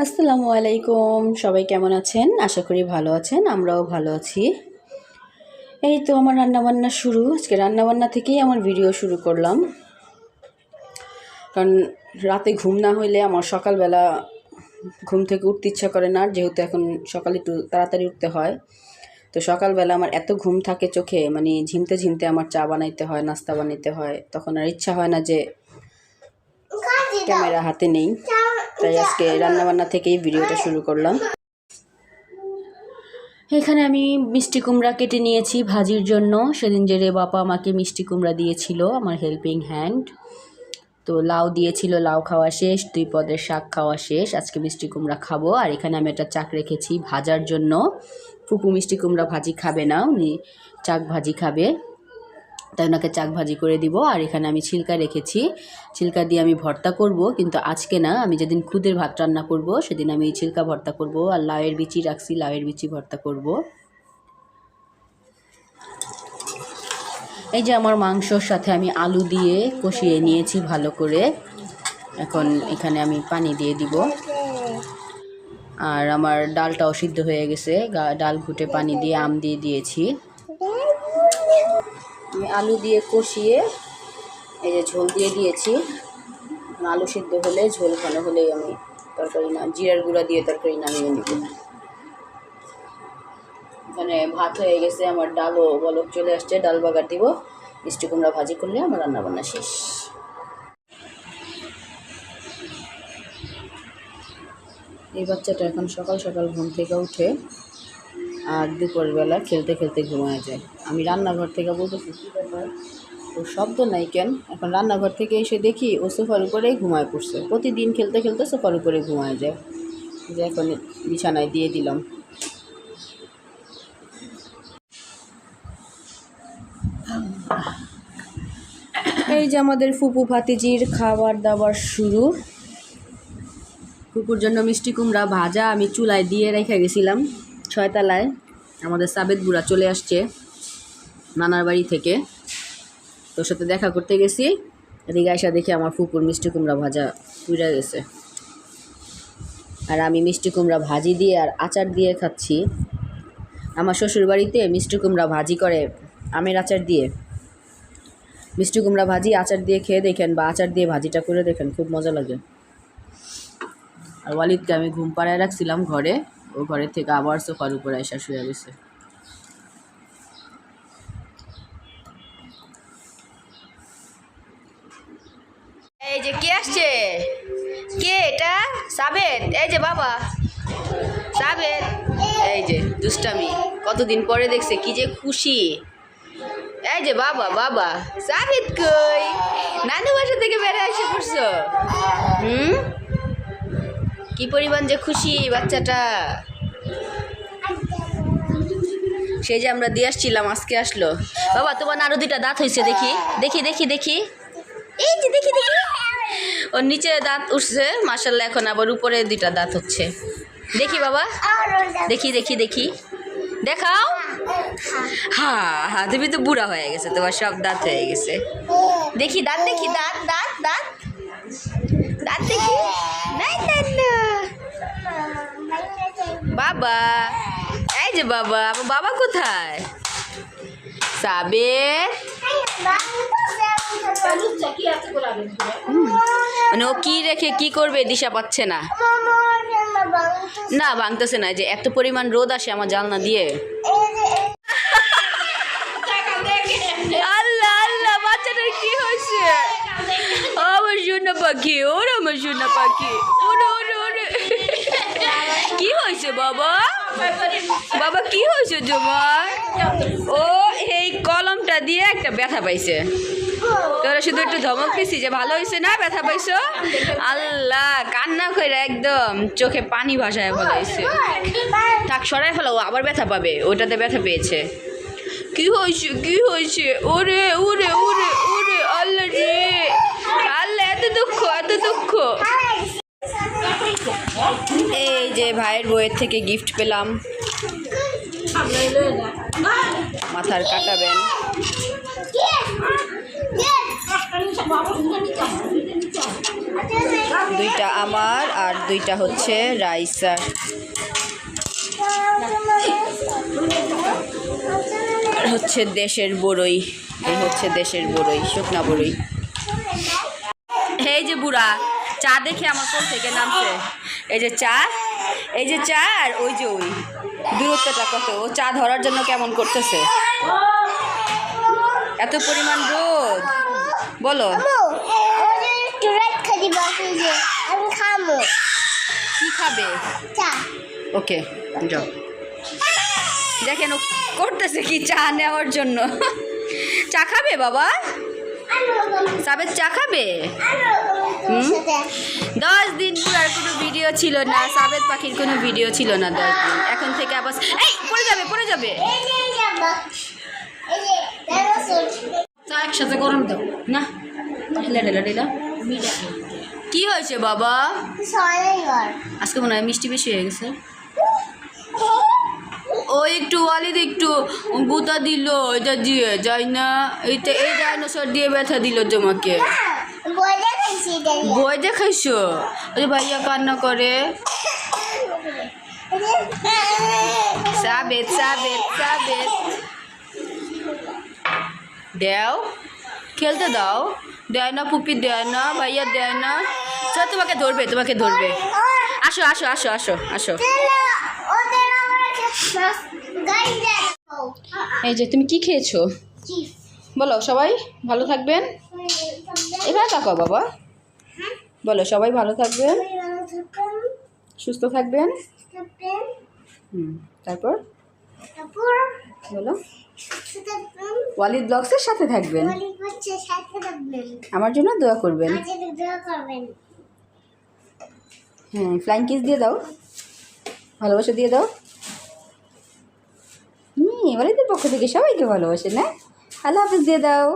আসসালামু আলাইকুম। সবাই কেমন আছেন? আশা করি ভালো আছেন আমরাও ভালো আছি। এই তো আমার রান্নাবান্না শুরু। আজকে রান্নাবান্না থেকেই আমার ভিডিও শুরু করলাম। কারণ রাতে ঘুম না হইলে আমার সকালবেলা ঘুম থেকে উঠতে ইচ্ছা করে না যেহেতু এখন সকালে একটু তাড়াতাড়ি উঠতে হয় তো সকালবেলা আমার এত ঘুম থাকে চোখে মানে ঝিমতে ঝিমতে আমার চা বানাইতে হয় নাস্তা বানাইতে হয় তখন আর ইচ্ছা হয় না যে ক্যামেরা হাতে নেই। তাই আজকে রান্নাবান্না থেকেই ভিডিওটা শুরু করলাম। এখানে আমি মিষ্টি কুমড়া কেটে নিয়েছি ভাজির জন্য। সেদিন যে রে বাবা আমাকে মিষ্টি কুমড়া দিয়েছিল আমার হেল্পিং হ্যান্ড তো লাউ দিয়েছিল লাউ খাওয়া শেষ দুই পদের শাক খাওয়া শেষ। আজকে মিষ্টি কুমড়া খাব। আর এখানে আমি একটা চাক রেখেছি ভাজার জন্য। ফুপু মিষ্টি কুমড়া ভাজি খাবে না উনি চাক ভাজি খাবে। তাই ওনাকে চাক ভাজি করে দিব। আর এখানে আমি ছিলকা রেখেছি। ছিলকা দিয়ে আমি ভর্তা করব, কিন্তু আজকে না, আমি যেদিন খুদের ভাত রান্না করব, সেদিন আমি এই ছিলকা ভর্তা করব আর লাউয়ের বিচি রাখছি, লাউয়ের বিচি ভর্তা করব। এই যে আমার মাংসর সাথে আমি আলু দিয়ে কষিয়ে নিয়েছি ভালো করে। এখন এখানে আমি পানি দিয়ে দিব। আর আমার ডালটাও সিদ্ধ হয়ে গেছে ডাল ঘুটে পানি দিয়ে আম দিয়ে দিয়েছি। আলু দিয়ে কষিয়ে এই যে ঝোল দিয়ে দিয়েছি। আলু সিদ্ধ হলে ঝোল ঘন হলেই আমি তরকারি না জিরার গুঁড়া দিয়ে তরকারি নামিয়ে নিব। এখানে ভাত হয়ে গেছে, আমার ডালও বলক চলে আসছে, ডাল বাগার দিব। মিষ্টি কুমড়া ভাজি করলে আমার রান্নাবান্না শেষ। এই বাচ্চাটা এখন সকাল সকাল ঘুম থেকে উঠে আর দুপুরবেলা খেলতে খেলতে ঘুমায় যায়। আমি রান্নাঘর থেকে বলতেছি ওর শব্দ নাই কেন? এখন রান্নাঘর থেকে এসে দেখি ও সোফার উপরেই ঘুমায় পড়ছে। প্রতিদিন খেলতে খেলতে সোফার উপরে ঘুমায় যায়। যে এখন বিছানায় দিয়ে দিলাম। এই যে আমাদের ফুপু ভাতিজির খাবার দাবার শুরু। ফুপুর জন্য মিষ্টি কুমড়া ভাজা আমি চুলায় দিয়ে রেখে গেছিলাম। ছয়তলায় আমাদের সাবেদ বুড়া চলে আসছে। নানার বাড়ি থেকে। তোর সাথে দেখা করতে গেছি। এদিকে আইসা দেখি আমার ফুপুর মিষ্টি কুমড়া ভাজা পুড়ে গেছে। আর আমি মিষ্টি কুমড়া ভাজি দিয়ে আর আচার দিয়ে খাচ্ছি। আমার শ্বশুর বাড়িতে মিষ্টি কুমড়া ভাজি করে আমের আচার দিয়ে। মিষ্টি কুমড়া ভাজি, আচার দিয়ে খেয়ে দেখেন বা আচার দিয়ে ভাজিটা করে দেখেন, খুব মজা লাগে। আর ওয়ালিদকে আমি ঘুম পাড়ায় রাখছিলাম ঘরে। ও ঘরের থেকে আবার সোফার উপরে এসে শুয়ে গেছে। এই যে কে আসছে? কে এটা? সাবেদ এই যে বাবা। সাবেদ এই যে দুষ্টামি। কতদিন পরে দেখছে, কি যে খুশি। এই যে বাবা বাবা। সাবেদ কই? নানু বাসা থেকে বেড়ে এসে পড়ছো? হুম? কি পরিমাণ যে খুশি বাচ্চাটা। সেই যে আমরা দিয়ে আসছিলাম, আজকে আসলো। বাবা, তোমার আরও দাঁত হয়েছে দেখি। দেখি দেখি দেখি। এই যে, দেখি দেখি। ওর নিচে দাঁত উঠছে মাসাল্লাহ এখন আবার উপরে দুইটা দাঁত হচ্ছে। দেখি বাবা। দেখি দেখি দেখি। দেখাও। হ্যাঁ হ্যাঁ তুমি তো বুড়া হয়ে গেছে, তোমার সব দাঁত হয়ে গেছে। দেখি, দাঁত দেখি, দাঁত দাঁত দাঁত। দাঁত দেখি। বাবা। এই যে বাবা বাবা কোথায়? সাবের। মানে ও কি রেখে কি করবে দিশা পাচ্ছে না। না, ভাঙতেছে না যে এত পরিমাণ রোদ আসে আমার জালনা দিয়ে। পাখি পাখি। কি হয়েছে বাবা? বাবা, কি হয়েছে ও, এই কলমটা দিয়ে একটা ব্যথা পাইছে। তোরা শুধু একটু ধমক দিছি যে ভালো হয়েছে না, ব্যথা পাইছো? আল্লাহ, কান্না করে একদম চোখে পানি ভাসায় ফেলাইছে। থাক সরাই ফেলো আবার ব্যথা পাবে ওটাতে ব্যথা পেয়েছে। কি হয়েছে কি হয়েছে ওরে ওরে ওরে ওরে, আল্লাহ রে। আল্লাহ, এত দুঃখ এত দুঃখ। এই যে ভাইয়ের বইয়ের থেকে গিফট পেলাম। মাথার কাটাবেন! দুইটা আমার আর দুইটা হচ্ছে রাইসার আর হচ্ছে দেশের বড়ই এই হচ্ছে দেশের বড়ই শুকনা বড়ই এই যে বুড়া, চা দেখে আমার কোল থেকে নামছে। এই যে চা, এই যে চা আর ওই যে ওই। দূরত্বটা কত? ও চা ধরার জন্য কেমন করতেছে? এত পরিমাণ রোদ। বলো আমি খাব কি খাবে ওকে যাও দেখেন ও করতেছে কি চা নেওয়ার জন্য চা খাবে বাবা সাবেদ চা খাবে? দশ দিন আর কোনো ভিডিও ছিল না সাবেদ পাখির কোনো ভিডিও ছিল না দশ দিন এখন থেকে আবার এই পড়ে যাবে পড়ে যাবে চা একসাথে গরম দাও। না? ঢেলা ঢেলা ঢেলা। কি হয়েছে বাবা? আজকে মনে হয় মিষ্টি বেশি হয়ে গেছে। ও একটু ওয়ালিদ একটু গুতা দিল এটা দিয়ে যাই না এইটা এই ডাইনোসর দিয়ে ব্যথা দিল তোমাকে। বই দেখাইছো? ওই ভাইয়া কান্না করে। সাবেদ সাবেদ সাবেদ দেও, খেলতে দাও। দেয় না পুপি, দেয় না ভাইয়া, দেয় না। চল তোমাকে ধরবে তোমাকে ধরবে। আসো আসো আসো আসো আসো। এই যে, তুমি কি খেয়েছো? বলো, সবাই ভালো থাকবেন? এবার তাকাও বাবা। বলো, সবাই ভালো থাকবেন? সুস্থ থাকবেন? হুম, তারপর? বলো। ওয়ালিদ ব্লগসের সাথে থাকবেন। আমার জন্য দোয়া করবেন। হ্যাঁ ফ্লাইং কিস দিয়ে দাও। ভালোবাসা দিয়ে দাও। হুম ওয়ালিদের পক্ষ থেকে সবাইকে ভালোবাসে না? আল্লাহ হাফিজ দিয়ে দাও।